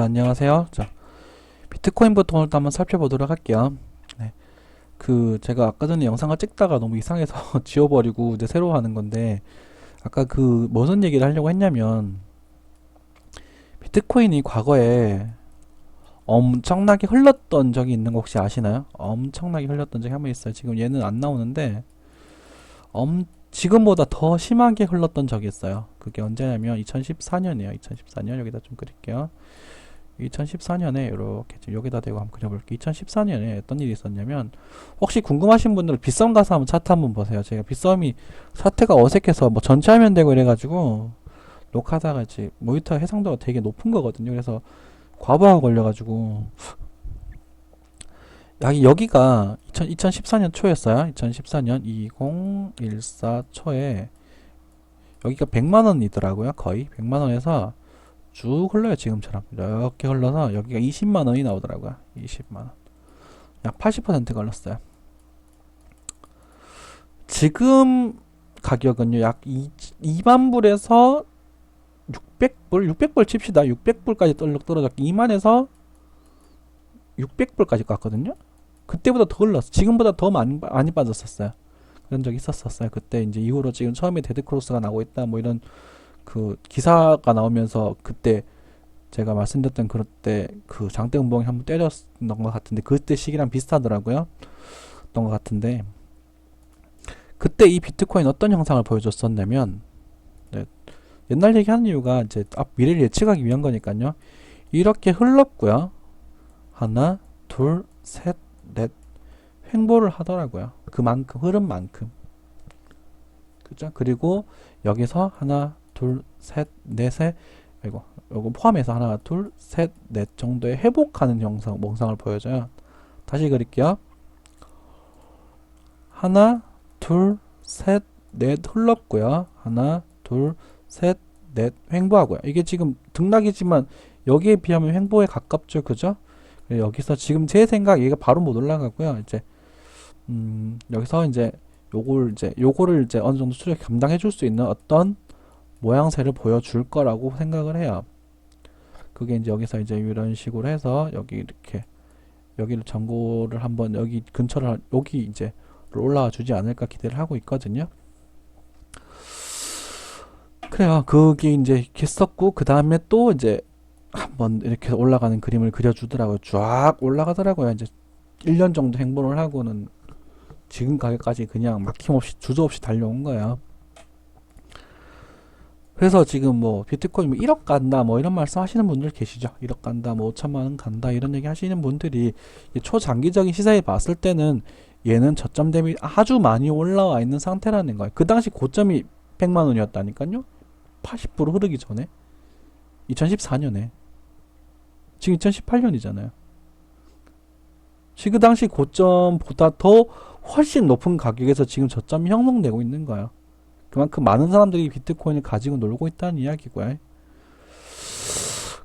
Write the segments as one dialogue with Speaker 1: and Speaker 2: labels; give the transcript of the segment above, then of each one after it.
Speaker 1: 자, 안녕하세요. 자, 비트코인부터 오늘 한번 살펴보도록 할게요. 네. 그, 제가 아까 전에 영상을 찍다가 너무 이상해서 지워버리고 이제 새로 하는 건데, 아까 그, 무슨 얘기를 하려고 했냐면, 비트코인이 과거에 엄청나게 흘렀던 적이 있는 거 혹시 아시나요? 엄청나게 흘렀던 적이 한 번 있어요. 지금 얘는 안 나오는데, 엄, 지금보다 더 심하게 흘렀던 적이 있어요. 그게 언제냐면 2014년이에요. 2014년 여기다 좀 그릴게요. 2014년에 이렇게 지금 여기다 대고 한번 그려볼게요. 2014년에 어떤 일이 있었냐면 혹시 궁금하신 분들은 빗썸 가서 한번 차트 한번 보세요. 제가 빗썸이 사태가 어색해서 뭐 전체 화면 되고 이래가지고 녹화하다가 이제 모니터 해상도가 되게 높은 거거든요. 그래서 과부하가 걸려가지고 여기, 여기가 2000, 2014년 초였어요. 2014년 2014 초에 여기가 100만 원이더라고요. 거의 100만 원에서 쭉 흘러요. 지금처럼 이렇게 흘러서 여기가 20만 원이 나오더라고요. 20만 원. 약 80% 걸렸어요. 지금 가격은요. 약 2, 2만 불에서 600불, 600불 칩시다. 600불까지 떨어졌고 2만에서 600불까지 갔거든요. 그때보다 더 흘렀어. 지금보다 더 많이, 많이 빠졌었어요. 그런 적이 있었었어요. 그때 이제 이후로 지금 처음에 데드크로스가 나오고 있다. 뭐 이런 그 기사가 나오면서 그때 제가 말씀드렸던 그럴 때그 장대 음봉이 한번 때렸던 것 같은데 그때 시기랑 비슷하더라고요. 던것 같은데 그때 이 비트코인 어떤 형상을 보여줬었냐면 네, 옛날 얘기하는 이유가 이제 앞 미래를 예측하기 위한 거니까요. 이렇게 흘렀고요. 하나, 둘, 셋, 넷 횡보를 하더라고요. 그만큼 흐른 만큼. 그죠? 그리고 여기서 하나, 둘, 셋, 넷에 이거 요거 포함해서 하나, 둘, 셋, 넷 정도의 회복하는 영상 몽상을 보여줘요. 다시 그릴게요. 하나, 둘, 셋, 넷 흘렀고요. 하나, 둘, 셋, 넷 횡보하고요. 이게 지금 등락이지만 여기에 비하면 횡보에 가깝죠. 그죠? 여기서 지금 제 생각 얘가 바로 못 올라가고요. 이제 음, 여기서 이제 요걸 이제 요거를 이제 어느 정도 수력 감당해 줄 수 있는 어떤 모양새를 보여줄 거라고 생각을 해요. 그게 이제 여기서 이제 이런 식으로 해서 여기 이렇게 여기를 전고를 한번 여기 근처를 여기 이제 올라와 주지 않을까 기대를 하고 있거든요. 그래요. 그게 이제 했었고 그 다음에 또 이제 한번 이렇게 올라가는 그림을 그려주더라고요. 쫙 올라가더라고요. 이제 1년 정도 행보를 하고는 지금 가격까지 그냥 막힘없이 주저없이 달려온 거예요. 그래서 지금 뭐 비트코인 뭐 1억 간다 뭐 이런 말씀 하시는 분들 계시죠. 1억 간다 뭐 5천만 원 간다 이런 얘기 하시는 분들이 초장기적인 시세에 봤을 때는 얘는 저점 대비 아주 많이 올라와 있는 상태라는 거예요. 그 당시 고점이 100만 원이었다니까요. 80% 흐르기 전에 2014년에 지금 2018년이잖아요. 지금 그 당시 고점보다 더 훨씬 높은 가격에서 지금 저점이 형성되고 있는 거예요. 그만큼 많은 사람들이 비트코인을 가지고 놀고 있다는 이야기고요.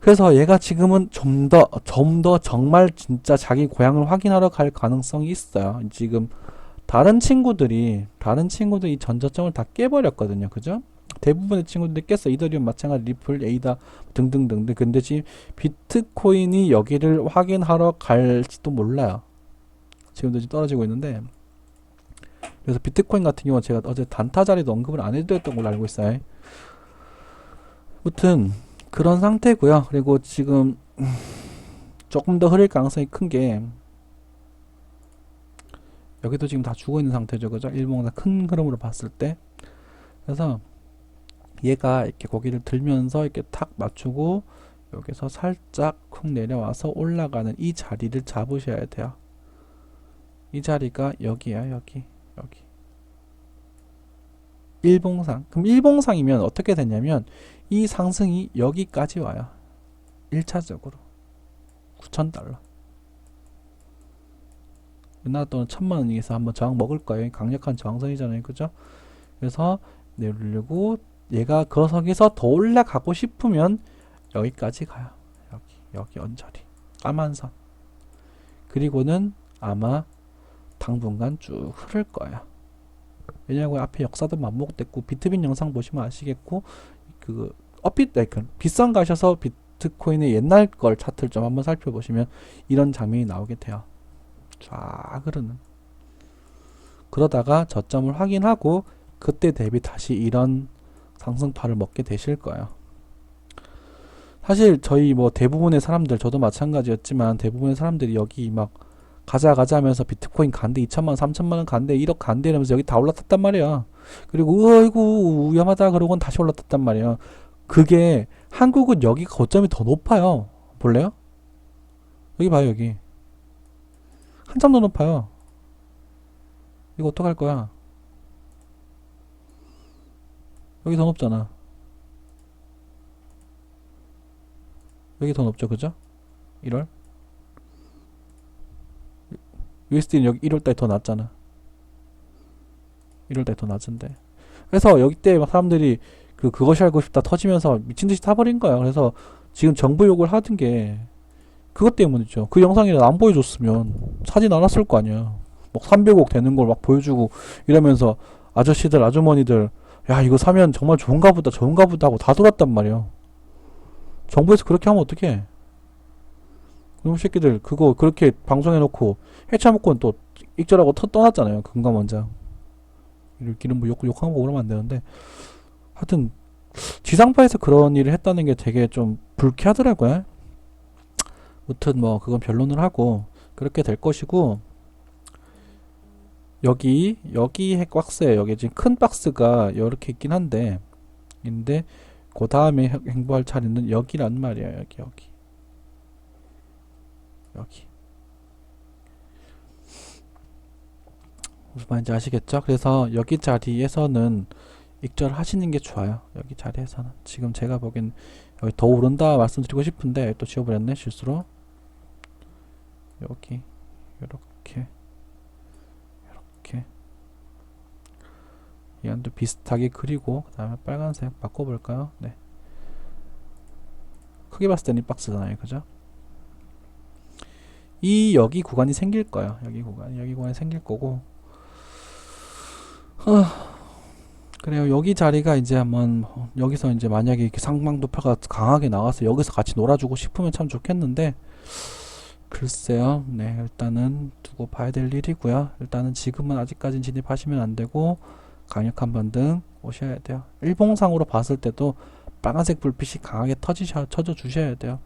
Speaker 1: 그래서 얘가 지금은 좀 더, 좀 더 정말 진짜 자기 고향을 확인하러 갈 가능성이 있어요. 지금 다른 친구들이, 다른 친구들이 전저점을 다 깨버렸거든요. 그죠? 대부분의 친구들이 깼어. 이더리움 마찬가지, 리플, 에이다 등등등등. 근데 지금 비트코인이 여기를 확인하러 갈지도 몰라요. 지금도 지금 떨어지고 있는데. 그래서 비트코인 같은 경우는 제가 어제 단타 자리도 언급을 안 해드렸던 걸로 알고 있어요. 아무튼 그런 상태고요. 그리고 지금 조금 더 흐를 가능성이 큰 게 여기도 지금 다 죽어 있는 상태죠. 그죠? 일봉보다 큰 흐름으로 봤을 때. 그래서 얘가 이렇게 고기를 들면서 이렇게 탁 맞추고 여기서 살짝 쿵 내려와서 올라가는 이 자리를 잡으셔야 돼요. 이 자리가 여기야, 여기. 여기. 일봉상. 그럼 일봉상이면 어떻게 되냐면 이 상승이 여기까지 와요. 1차적으로. 9,000달러. 우리나라 돈은 천만 원에서 한번 저항 먹을 거예요. 강력한 저항선이잖아요. 그죠? 그래서 내리려고 얘가 그 석에서 더 올라가고 싶으면 여기까지 가요. 여기, 여기 언저리. 까만 선. 그리고는 아마 당분간 쭉 흐를 거예요. 왜냐하면 앞에 역사도 반복됐고 비트빈 영상 보시면 아시겠고 그 업빛 그 비싼 가셔서 비, 비트코인의 옛날 걸 차트를 좀 한번 살펴보시면 이런 장면이 나오게 돼요. 쫙 흐르는. 그러다가 저점을 확인하고 그때 대비 다시 이런 상승파를 먹게 되실 거예요. 사실 저희 뭐 대부분의 사람들 저도 마찬가지였지만 대부분의 사람들이 여기 막 가자 가자 하면서 비트코인 간대 2천만 원, 3천만 원 간대 1억 간대 이러면서 여기 다 올라탔단 말이야. 그리고 어이구 위험하다 그러고는 다시 올라탔단 말이야. 그게 한국은 여기가 고점이 더 높아요. 볼래요? 여기 봐요 여기 한참 더 높아요. 이거 어떡할 거야? 여기 더 높잖아. 여기 더 높죠, 그죠? 1월? USD는 여기 1월달에 더 낮잖아. 1월달에 더 낮은데. 그래서 여기 때 막 사람들이 그 그것이 알고 싶다 터지면서 미친 듯이 타버린 거야. 그래서 지금 정부 욕을 하던 게 그것 때문이죠. 그 영상이라 안 보여줬으면 사진 안 왔을 거 아니야. 막 300억 되는 걸 막 보여주고 이러면서 아저씨들 아주머니들 야 이거 사면 정말 좋은가 보다 좋은가 보다 하고 다 돌았단 말이야. 정부에서 그렇게 하면 어떡해? 그놈 새끼들 그거 그렇게 방송해놓고 해체먹고는 또 익절하고 터 떠났잖아요. 금감 원장. 이렇게는 뭐 욕, 욕하고 그러면 안 되는데 하여튼 지상파에서 그런 일을 했다는 게 되게 좀 불쾌하더라고요. 무튼 뭐 그건 변론을 하고 그렇게 될 것이고 여기 여기 핵 박스에 여기 지금 큰 박스가 이렇게 있긴 한데 근데 그 다음에 행보할 차례는 여기란 말이야 여기 여기 여기 무슨 말인지 아시겠죠? 그래서 여기 자리에서는 익절하시는 게 좋아요. 여기 자리에서는 지금 제가 보기엔 여기 더 오른다 말씀드리고 싶은데 또 지워버렸네 실수로 여기 이렇게 이렇게 얘도 비슷하게 그리고 그 다음에 빨간색 바꿔볼까요? 네 크게 봤을 때는 이 박스잖아요 그죠? 이 여기 구간이 생길 거예요 여기 구간 여기 구간이 생길 거고 아, 그래요. 여기 자리가 이제 한번 뭐 여기서 이제 만약에 이렇게 상방도파가 강하게 나와서 여기서 같이 놀아주고 싶으면 참 좋겠는데 글쎄요. 네, 일단은 두고 봐야 될 일이고요. 일단은 지금은 아직까지는 진입하시면 안 되고 강력한 반등 오셔야 돼요. 일봉상으로 봤을 때도 빨간색 불빛이 강하게 터지셔 쳐져 주셔야 돼요.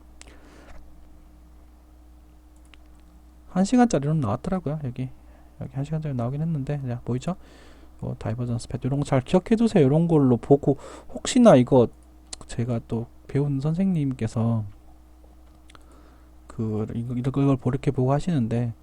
Speaker 1: 한 시간짜리로 나왔더라고요. 여기 여기 한 시간짜리 나오긴 했는데 자 보이죠? 뭐 다이버전스 패드 이런 거 잘 기억해 두세요. 이런 걸로 보고 혹시나 이거 제가 또 배운 선생님께서 그 이걸 이렇게 보고 하시는데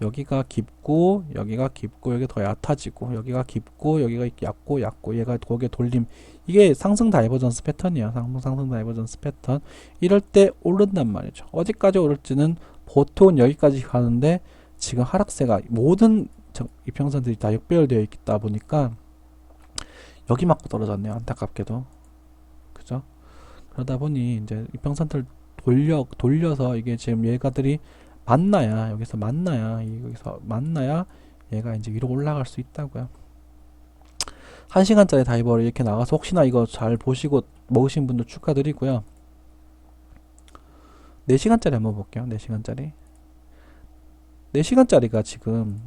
Speaker 1: 여기가 깊고 여기가 깊고 여기 더 얕아지고 여기가 깊고 여기가 얕고 얕고 얘가 거기에 돌림 이게 상승 다이버전스 패턴이야 상승 상승 다이버전스 패턴 이럴 때 오른단 말이죠 어디까지 오를지는 보통 여기까지 가는데 지금 하락세가 모든 저- 이평선들이 다 역배열되어 있다 보니까 여기 맞고 떨어졌네요. 안타깝게도. 그죠? 그러다 보니 이제 이평선들 돌려 돌려서 이게 지금 얘가들이 만나야 여기서 만나야 이- 여기서 만나야 얘가 이제 위로 올라갈 수 있다고요. 한 시간짜리 다이버를 이렇게 나가서 혹시나 이거 잘 보시고 먹으신 분들 축하드리고요. 4시간짜리 한번 볼게요. 4시간짜리. 4시간짜리가 지금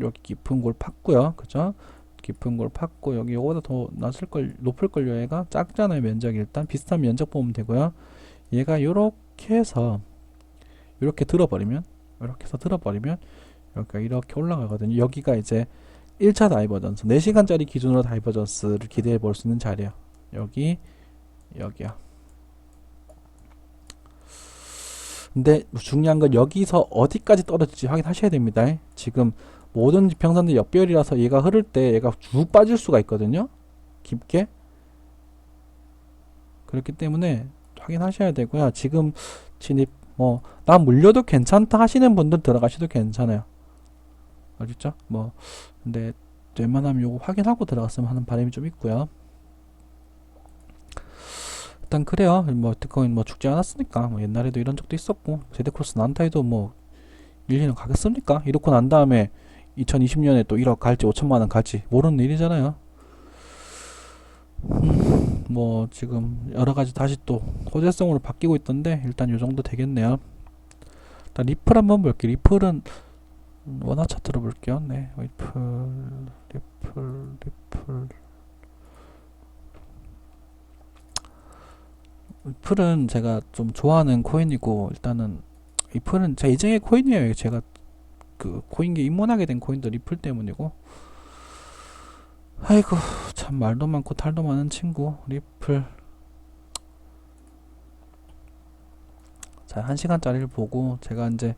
Speaker 1: 여기 깊은 골 팠고요. 그죠? 깊은 골 팠고 여기 요거보다 더 낮을 걸 높을 걸요. 얘가 작잖아요. 면적이 일단 비슷한 면적 보면 되고요. 얘가 요렇게 해서 요렇게 들어버리면 요렇게 해서 들어버리면 여기가 이렇게 올라가거든요. 여기가 이제 1차 다이버전스 4시간짜리 기준으로 다이버전스를 기대해 볼 수 있는 자리야. 여기 여기야. 근데 중요한 건 여기서 어디까지 떨어질지 확인하셔야 됩니다. 지금 모든 지평선들 역별이라서 얘가 흐를 때 얘가 쭉 빠질 수가 있거든요. 깊게. 그렇기 때문에 확인하셔야 되고요. 지금 진입 뭐 나 물려도 괜찮다 하시는 분들 들어가셔도 괜찮아요. 알겠죠? 뭐 근데 웬만하면 요거 확인하고 들어갔으면 하는 바람이 좀 있고요. 일단 그래요. 뭐 비트코인 뭐 죽지 않았으니까 뭐 옛날에도 이런 적도 있었고 제데크로스 난타에도 뭐 1, 2년 가겠습니까? 이렇고 난 다음에 2020년에 또 1억 갈지 5천만 원 갈지 모르는 일이잖아요. 음, 뭐 지금 여러 가지 다시 또 호재성으로 바뀌고 있던데 일단 요 정도 되겠네요. 일단 리플 한번 볼게요. 리플은 음, 원화 차트로 볼게요. 네, 리플, 리플, 리플. 리플은 제가 좀 좋아하는 코인이고 일단은 리플은 제 예정의 코인이에요. 제가 그 코인계 입문하게 된 코인도 리플 때문이고 아이고 참 말도 많고 탈도 많은 친구 리플 자, 한 시간짜리를 보고 제가 이제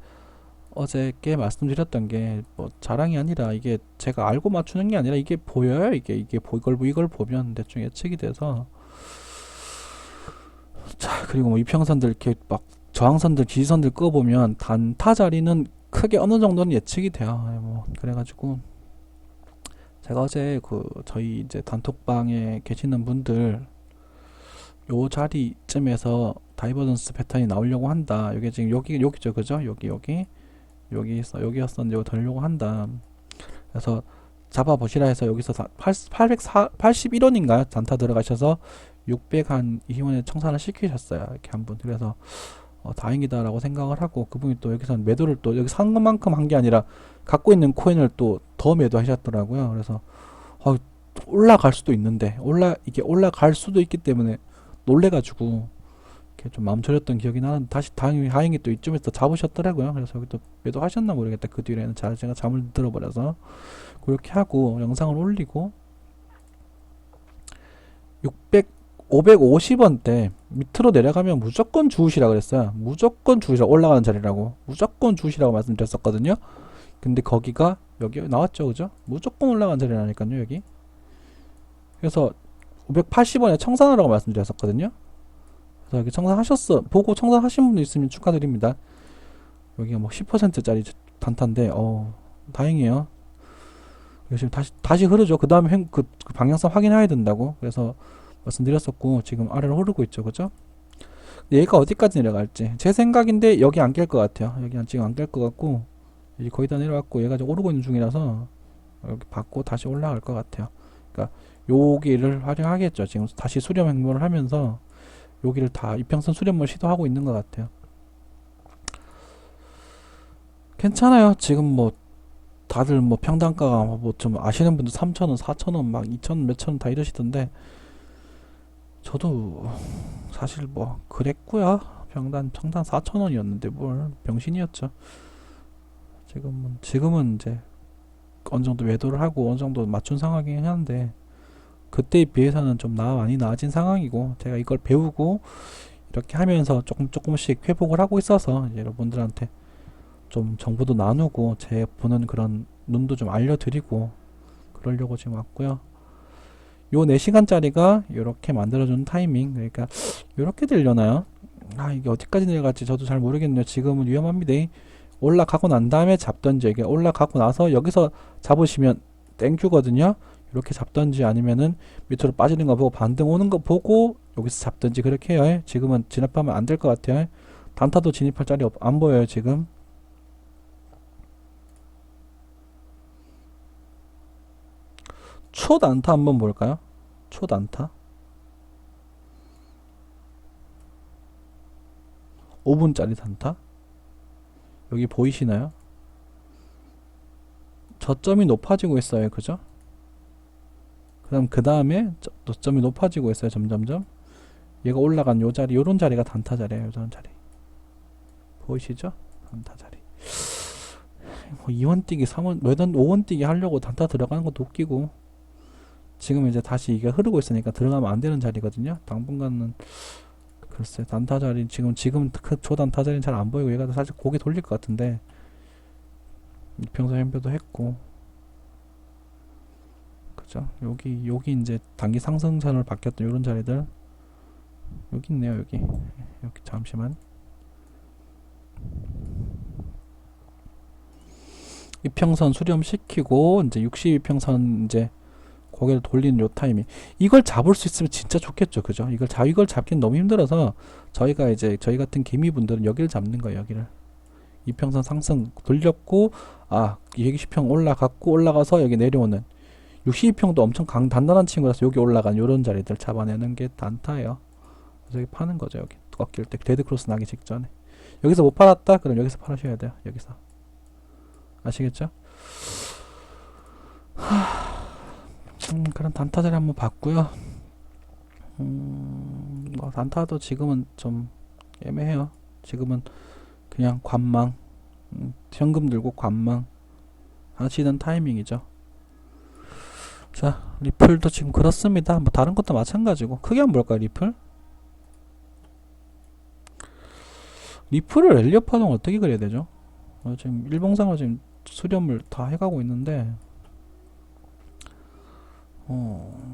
Speaker 1: 어저께 말씀드렸던 게 뭐 자랑이 아니라 이게 제가 알고 맞추는 게 아니라 이게 보여요. 이게 이게 보 이걸 이걸 보면 대충 예측이 돼서 자, 그리고 뭐 이평선들 이렇게 막 저항선들 지지선들 끄어 보면 단타 자리는 크게 어느 정도는 예측이 돼요. 예, 뭐 그래가지고 제가 어제 그 저희 이제 단톡방에 계시는 분들 요 자리쯤에서 다이버전스 패턴이 나오려고 한다. 여기 지금 여기 여기죠, 그죠? 여기 여기 여기 있어 여기였었는데 이거 돌려고 한다. 그래서 잡아 보시라 해서 여기서 881원인가요? 단타 들어가셔서 600 한 2원에 청산을 시키셨어요. 이렇게 한 분. 그래서 어, 다행이다라고 생각을 하고 그분이 또 여기서 매도를 또 여기 산 것만큼 한 게 아니라 갖고 있는 코인을 또 더 매도하셨더라고요. 그래서 어, 올라갈 수도 있는데 올라 이게 올라갈 수도 있기 때문에 놀래가지고 이렇게 좀 마음 졸였던 기억이 나는 다시 다행히 다행히 또 이쯤에서 잡으셨더라고요. 그래서 여기 또 매도하셨나 모르겠다. 그 뒤에는 잘 제가 잠을 들어버려서 그렇게 하고 영상을 올리고 600 550원대 밑으로 내려가면 무조건 주우시라 그랬어요. 무조건 주우시라 올라가는 자리라고 무조건 주우시라고 말씀드렸었거든요. 근데 거기가 여기 나왔죠, 그죠? 무조건 올라가는 자리라니까요, 여기. 그래서 580원에 청산하라고 말씀드렸었거든요. 그래서 여기 청산하셨어. 보고 청산하신 분도 있으면 축하드립니다. 여기가 뭐 10%짜리 단타인데, 어, 다행이에요. 지금 다시, 다시 흐르죠. 그 다음에 그, 그 방향성 확인해야 된다고. 그래서 말씀드렸었고, 지금 아래로 흐르고 있죠. 그죠? 얘가 어디까지 내려갈지. 제 생각인데, 여기 안 깰 것 같아요. 여기 지금 안 깰 것 같고, 이제 거의 다 내려왔고, 얘가 지금 오르고 있는 중이라서, 여기 받고 다시 올라갈 것 같아요. 그러니까, 여기를 활용하겠죠. 지금 다시 수렴 행보를 하면서, 여기를 다 이평선 수렴을 시도하고 있는 것 같아요. 괜찮아요. 지금 뭐 다들 뭐 평단가가 뭐 좀 아시는 분들 3,000원, 4,000원, 막 2,000원, 몇천원 다 이러시던데 저도 사실 뭐 그랬고요. 평단 평단 4,000원이었는데 뭘 병신이었죠. 지금은 지금은 이제 어느 정도 매도를 하고 어느 정도 맞춘 상황이긴 한데 그때에 비해서는 좀 나, 많이 나아진 상황이고 제가 이걸 배우고 이렇게 하면서 조금 조금씩 회복을 하고 있어서 여러분들한테 좀 정보도 나누고 제 보는 그런 눈도 좀 알려드리고 그러려고 지금 왔고요. 요 4시간짜리가 이렇게 만들어준 타이밍 그러니까 이렇게 되려나요? 아 이게 어디까지 내려갈지 저도 잘 모르겠네요. 지금은 위험합니다. 올라가고 난 다음에 잡던지 이게 올라가고 나서 여기서 잡으시면 땡큐거든요. 이렇게 잡던지 아니면은 밑으로 빠지는 거 보고 반등 오는 거 보고 여기서 잡던지 그렇게 해요. 지금은 진입하면 안 될 것 같아요. 단타도 진입할 자리 없, 안 보여요 지금. 초 단타 한번 볼까요? 초 단타 5분짜리 단타 여기 보이시나요? 저점이 높아지고 있어요 그죠? 그럼 그 다음에 저점이 높아지고 있어요 점점점 얘가 올라간 요 자리 요런 자리가 단타 자리예요 요런 자리 보이시죠? 단타 자리 뭐 2원 뛰기 3원 매단 5원 뛰기 하려고 단타 들어가는 것도 웃기고 지금 이제 다시 이게 흐르고 있으니까 들어가면 안 되는 자리거든요. 당분간은 글쎄 단타 자리 지금 지금 그 초단타 자리는 잘 안 보이고 얘가 사실 고개 돌릴 것 같은데 이평선 현표도 했고 그죠? 여기 여기 이제 단기 상승선을 바뀌었던 이런 자리들 여기 있네요 여기 여기 잠시만 이평선 수렴시키고 이제 62평선 이제 고개를 돌리는 요 타이밍 이걸 잡을 수 있으면 진짜 좋겠죠. 그죠? 이걸 자 이걸 잡기는 너무 힘들어서 저희가 이제 저희 같은 개미분들은 여기를 잡는 거예요 여기를. 이평선 상승 돌렸고 아 220평 올라갔고 올라가서 여기 내려오는. 62평도 엄청 강 단단한 친구라서 여기 올라간 요런 자리들 잡아내는 게 단타예요. 그래서 여기 파는 거죠 여기. 꺾일 때 데드 크로스 나기 직전에. 여기서 못 팔았다? 그럼 여기서 팔으셔야 돼요 여기서. 아시겠죠? 하... 음, 그런 단타 자리 한번 봤고요. 음, 뭐 단타도 지금은 좀 애매해요. 지금은 그냥 관망, 음, 현금 들고 관망 하시는 타이밍이죠. 자, 리플도 지금 그렇습니다. 뭐 다른 것도 마찬가지고 크게 한번 볼까요, 리플? 리플을 엘리어 파동 어떻게 그려야 되죠? 어, 지금 일봉상으로 지금 수렴을 다 해가고 있는데 어...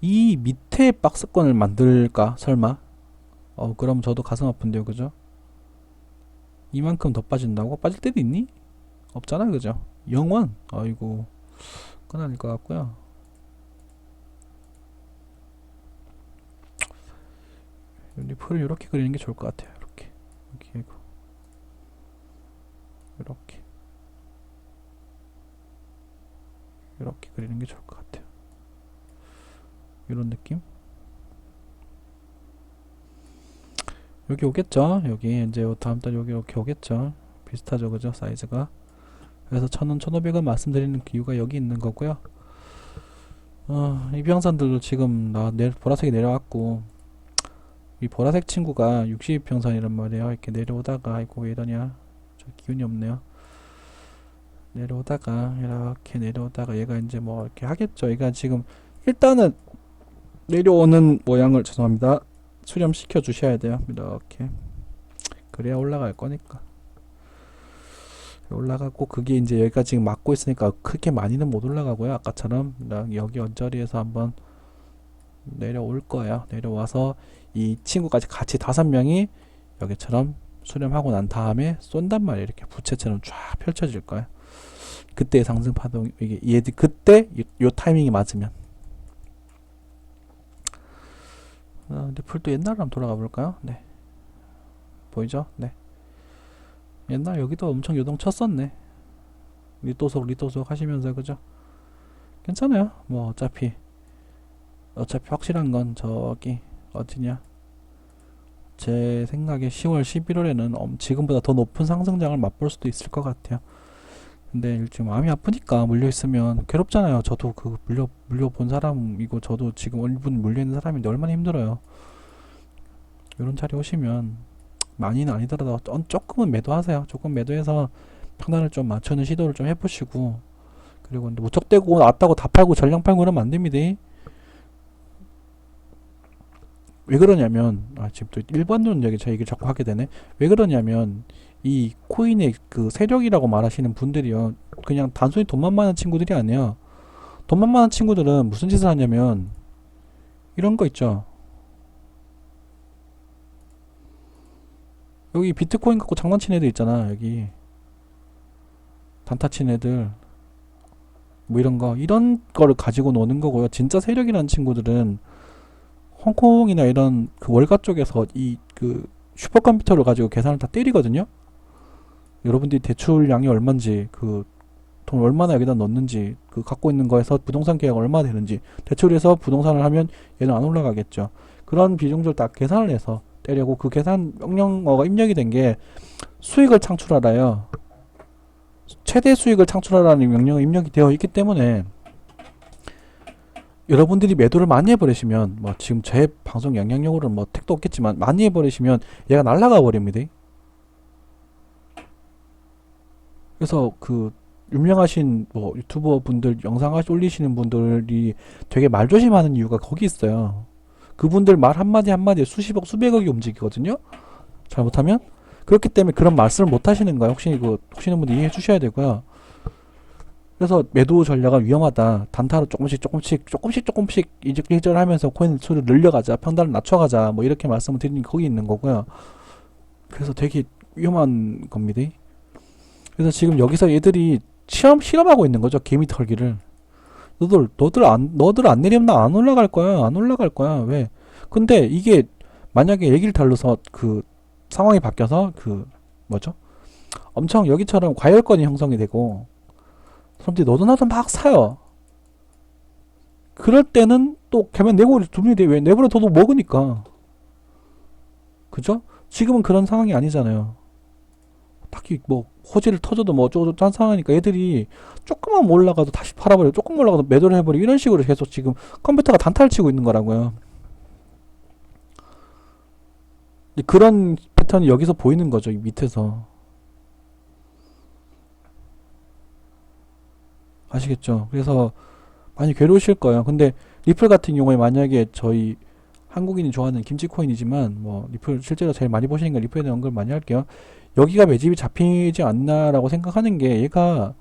Speaker 1: 이 밑에 박스권을 만들까 설마? 어 그럼 저도 가슴 아픈데요 그죠? 이만큼 더 빠진다고? 빠질 때도 있니? 없잖아 그죠? 영원 아이고 그건 아닐 것 같고요 리플을 이렇게 그리는 게 좋을 것 같아요 이렇게 이렇게 이렇게 이렇게 그리는 게 좋을 것 같아요. 이런 느낌? 여기 오겠죠? 여기 이제 다음 달 여기 이렇게 오겠죠? 비슷하죠? 그죠? 사이즈가? 그래서 천원 천오백원 말씀드리는 이유가 여기 있는 거고요. 어, 이평선들도 지금 나 내, 보라색이 내려왔고 이 보라색 친구가 60평선이란 말이에요. 이렇게 내려오다가 아이고 왜 이러냐. 저 기운이 없네요 내려오다가 이렇게 내려오다가 얘가 이제 뭐 이렇게 하겠죠. 얘가 지금 일단은 내려오는 모양을 죄송합니다. 수렴시켜 주셔야 돼요. 이렇게. 그래야 올라갈 거니까. 올라가고 그게 이제 여기가 지금 막고 있으니까 크게 많이는 못 올라가고요 아까처럼. 여기 언저리에서 한번 내려올 거예요. 내려와서 이 친구까지 같이 다섯 명이 여기처럼 수렴하고 난 다음에 쏜단 말이에요. 이렇게 부채처럼 쫙 펼쳐질 거예요 그때 상승 파동 이게 얘들 그때 요, 요 타이밍이 맞으면 어, 리플도 옛날로 한번 돌아가 볼까요? 네. 보이죠? 네. 옛날 여기도 엄청 요동 쳤었네. 리또속 리또속 하시면서 그죠? 괜찮아요. 뭐 어차피 어차피 확실한 건 저기 어디냐? 제 생각에 10월 11월에는 지금보다 더 높은 상승장을 맛볼 수도 있을 것 같아요. 근데 지금 마음이 아프니까 물려 있으면 괴롭잖아요. 저도 그 물려 물려 본 사람이고 저도 지금 일분 물려 있는 사람인데 얼마나 힘들어요. 이런 자리 오시면 많이는 아니더라도 좀- 조금은 매도하세요. 조금 매도해서 평단을 좀 맞추는 시도를 좀 해보시고 그리고 근데 무턱대고 왔다고 다 팔고 전량 팔고 그러면 안 됩니다. 왜 그러냐면 아 지금 또 일반론 얘기 저 얘기를 자꾸 하게 되네. 왜 그러냐면 이 코인의 그 세력이라고 말하시는 분들이요. 그냥 단순히 돈만 많은 친구들이 아니에요. 돈만 많은 친구들은 무슨 짓을 하냐면 이런 거 있죠. 여기 비트코인 갖고 장난친 애들 있잖아. 여기 단타 친 애들 뭐 이런 거 이런 거를 가지고 노는 거고요. 진짜 세력이라는 친구들은 홍콩이나 이런 그 월가 쪽에서 이 그 슈퍼컴퓨터를 가지고 계산을 다 때리거든요. 여러분들이 대출량이 얼마인지 그 돈 얼마나 여기다 넣는지 그 갖고 있는 거에서 부동산 계약 얼마 되는지 대출해서 부동산을 하면 얘는 안 올라가겠죠. 그런 비중들 다 계산을 해서 때리고 그 계산 명령어가 입력이 된 게 수익을 창출하라요. 최대 수익을 창출하라는 명령이 입력이 되어 있기 때문에 여러분들이 매도를 많이 해버리시면 뭐 지금 제 방송 영향력으로는 뭐 택도 없겠지만 많이 해버리시면 얘가 날아가 버립니다. 그래서 그 유명하신 뭐 유튜버 분들 영상 올리시는 분들이 되게 말 조심하는 이유가 거기 있어요. 그분들 말 한마디 한마디에 수십억 수백억이 움직이거든요. 잘못하면 그렇기 때문에 그런 말씀을 못 하시는 거예요. 혹시 그 혹시는 분들 이해해 주셔야 되고요. 그래서 매도 전략은 위험하다. 단타로 조금씩 조금씩 조금씩 조금씩 이적이적하면서 코인 수를 늘려가자. 평단을 낮춰가자. 뭐 이렇게 말씀을 드리는 게 거기 있는 거고요. 그래서 되게 위험한 겁니다. 그래서 지금 여기서 얘들이 실험 실험하고 있는 거죠. 개미 털기를. 너들 너들 안 너들 안 내리면 나 안 올라갈 거야. 안 올라갈 거야. 왜? 근데 이게 만약에 얘기를 달러서 그 상황이 바뀌어서 그 뭐죠? 엄청 여기처럼 과열권이 형성이 되고 사람들이 너도 나도 막 사요. 그럴 때는 또 걔만 내고를 둡니다. 왜 내버려 둬도 먹으니까. 그죠? 지금은 그런 상황이 아니잖아요. 딱히 뭐 호재를 터져도 뭐 어쩌고 저쩌고 한 상황이니까 애들이 조금만 올라가도 다시 팔아버리고 조금 올라가도 매도를 해버리고 이런 식으로 계속 지금 컴퓨터가 단타를 치고 있는 거라고요. 그런 패턴이 여기서 보이는 거죠. 이 밑에서. 아시겠죠? 그래서 많이 괴로우실 거예요. 근데 리플 같은 경우에 만약에 저희 한국인이 좋아하는 김치 코인이지만 뭐 리플 실제로 제일 많이 보시는 건 리플에 대한 언급을 많이 할게요. 여기가 매집이 잡히지 않나라고 생각하는 게 얘가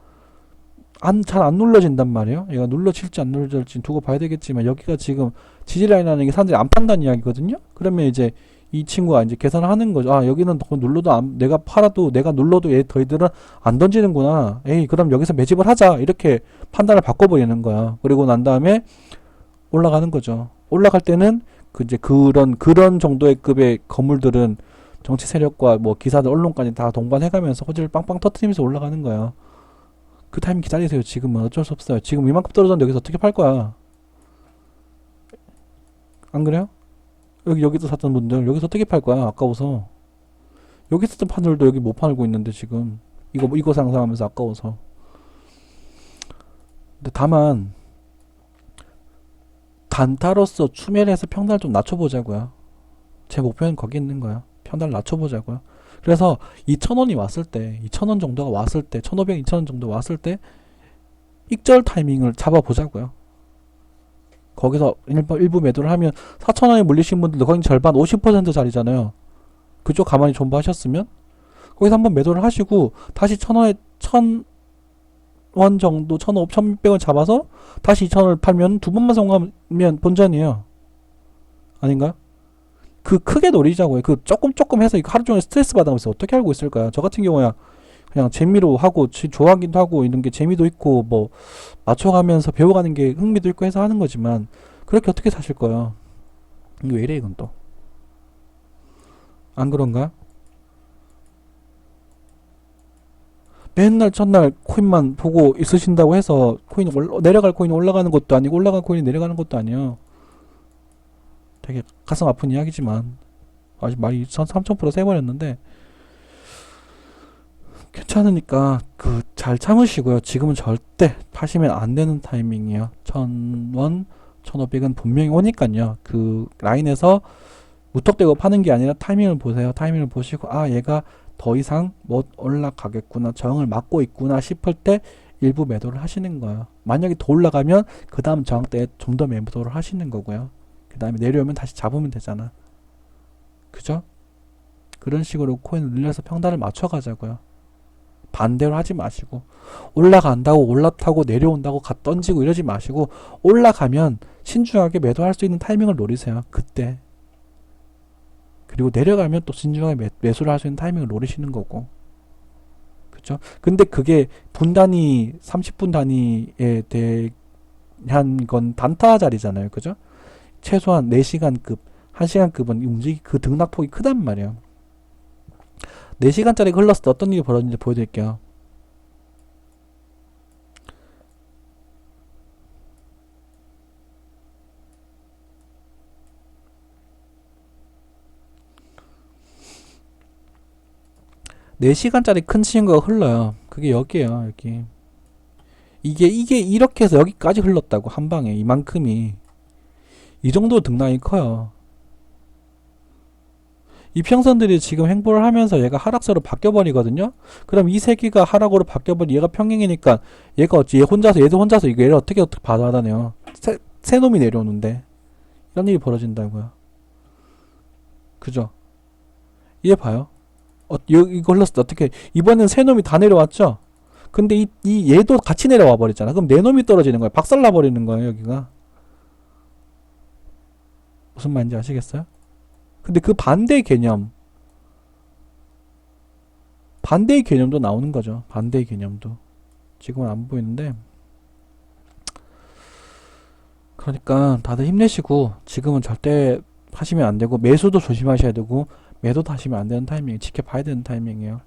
Speaker 1: 안 잘 안 눌러진단 말이에요. 얘가 눌러질지 안 눌러질지 두고 봐야 되겠지만 여기가 지금 지지 라인이라는 게 사람들이 안 판다는 이야기거든요. 그러면 이제 이 친구가 이제 계산을 하는 거죠. 아 여기는 더 눌러도 안, 내가 팔아도 내가 눌러도 얘 더이들은 안 던지는구나. 에이 그럼 여기서 매집을 하자 이렇게 판단을 바꿔버리는 거야. 그리고 난 다음에 올라가는 거죠. 올라갈 때는 그 이제 그런 그런 정도의 급의 건물들은 정치 세력과 뭐 기사들 언론까지 다 동반해가면서 호재를 빵빵 터트리면서 올라가는 거야. 그 타임 기다리세요. 지금은 어쩔 수 없어요. 지금 이만큼 떨어졌는데 여기서 어떻게 팔 거야? 안 그래요? 여기 여기서 샀던 분들 여기서 어떻게 팔 거야? 아까워서 여기 샀던 판들도 여기 못 팔고 있는데 지금 이거 이거 상상하면서 아까워서. 근데 다만 단타로서 추멸해서 평단을 좀 낮춰보자고요. 제 목표는 거기 있는 거야. 평단을 낮춰보자고요. 그래서 2,000원이 왔을 때, 2,000원 정도가 왔을 때, 1,500, 2,000원 정도 왔을 때, 익절 타이밍을 잡아보자고요. 거기서 일부, 일부 매도를 하면 4,000원에 물리신 분들도 거의 절반 50%짜리잖아요. 그쪽 가만히 존버하셨으면 거기서 한번 매도를 하시고 다시 1,000원에 1,000 원 정도, 1,500, 1,600원 잡아서 다시 2,000원을 팔면 두 번만 성공하면 본전이에요. 아닌가요? 그 크게 노리자고요. 그 조금 조금 해서 이거 하루 종일 스트레스 받으면서 어떻게 알고 있을까요? 저 같은 경우야 그냥 재미로 하고 지- 좋아하기도 하고 이런 게 재미도 있고 뭐 맞춰가면서 배워가는 게 흥미도 있고 해서 하는 거지만 그렇게 어떻게 사실 거예요? 이거 왜 이래 이건 또? 안 그런가? 맨날 첫날 코인만 보고 있으신다고 해서 코인 올, 내려갈 코인 올라가는 것도 아니고 올라갈 코인이 내려가는 것도 아니에요. 되게 가슴 아픈 이야기지만 아직 말이 3000% 세버렸는데 괜찮으니까 그 잘 참으시고요. 지금은 절대 파시면 안 되는 타이밍이에요. 1000원, 1500은 분명히 오니까요. 그 라인에서 무턱대고 파는 게 아니라 타이밍을 보세요. 타이밍을 보시고 아 얘가 더 이상 못 올라가겠구나 저항을 막고 있구나 싶을 때 일부 매도를 하시는 거예요. 만약에 더 올라가면 그 다음 저항 때 좀 더 매도를 하시는 거고요. 그 다음에 내려오면 다시 잡으면 되잖아. 그죠? 그런 식으로 코인을 늘려서 평단을 맞춰가자고요. 반대로 하지 마시고 올라간다고 올라타고 내려온다고 가 던지고 이러지 마시고 올라가면 신중하게 매도할 수 있는 타이밍을 노리세요. 그때. 그리고 내려가면 또 신중하게 매, 매수를 할 수 있는 타이밍을 노리시는 거고. 그죠? 근데 그게 분 단위 30분 단위에 대한 건 단타 자리잖아요. 그죠? 최소한 4시간급, 1시간급은 움직이 그 등락폭이 크단 말이에요. 4시간짜리 흘렀을 때 어떤 일이 벌어졌는지 보여드릴게요. 네시간짜리 큰 친구가 흘러요. 그게 여기에요, 여기. 이게, 이게 이렇게 해서 여기까지 흘렀다고, 한 방에. 이만큼이. 이 정도 등락이 커요. 이평선들이 지금 행보를 하면서 얘가 하락세로 바뀌어버리거든요? 그럼 이 세 개가 하락으로 바뀌어버리, 얘가 평행이니까, 얘가 어찌, 얘 혼자서, 얘도 혼자서 이거 얘를 어떻게 어떻게 받아다녀. 새, 새 놈이 내려오는데. 이런 일이 벌어진다고요. 그죠? 이해 봐요? 어, 여- 이거 흘렀을 때 어떻게, 이번엔 새 놈이 다 내려왔죠? 근데 이, 이 얘도 같이 내려와 버리잖아. 그럼 내 놈이 떨어지는 거야. 박살나 버리는 거예요, 여기가. 무슨 말인지 아시겠어요? 근데 그 반대 개념, 반대의 개념도 나오는 거죠. 반대의 개념도. 지금은 안 보이는데. 그러니까 다들 힘내시고, 지금은 절대 하시면 안 되고, 매수도 조심하셔야 되고, 매도도 하시면 안 되는 타이밍, 지켜봐야 되는 타이밍이에요.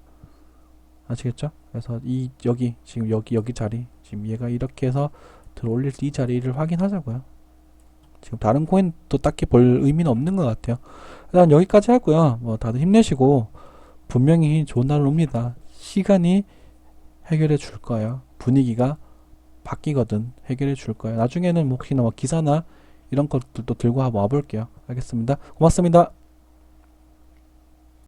Speaker 1: 아시겠죠? 그래서 이 여기 지금 여기 여기 자리 지금 얘가 이렇게 해서 들어올릴 때 이 자리를 확인하자고요. 지금 다른 코인도 딱히 볼 의미는 없는 것 같아요. 일단 여기까지 하고요. 뭐 다들 힘내시고 분명히 좋은 날 옵니다. 시간이 해결해 줄 거예요. 분위기가 바뀌거든 해결해 줄 거예요. 나중에는 뭐 혹시나 뭐 기사나 이런 것들도 들고 한번 와볼게요. 알겠습니다. 고맙습니다.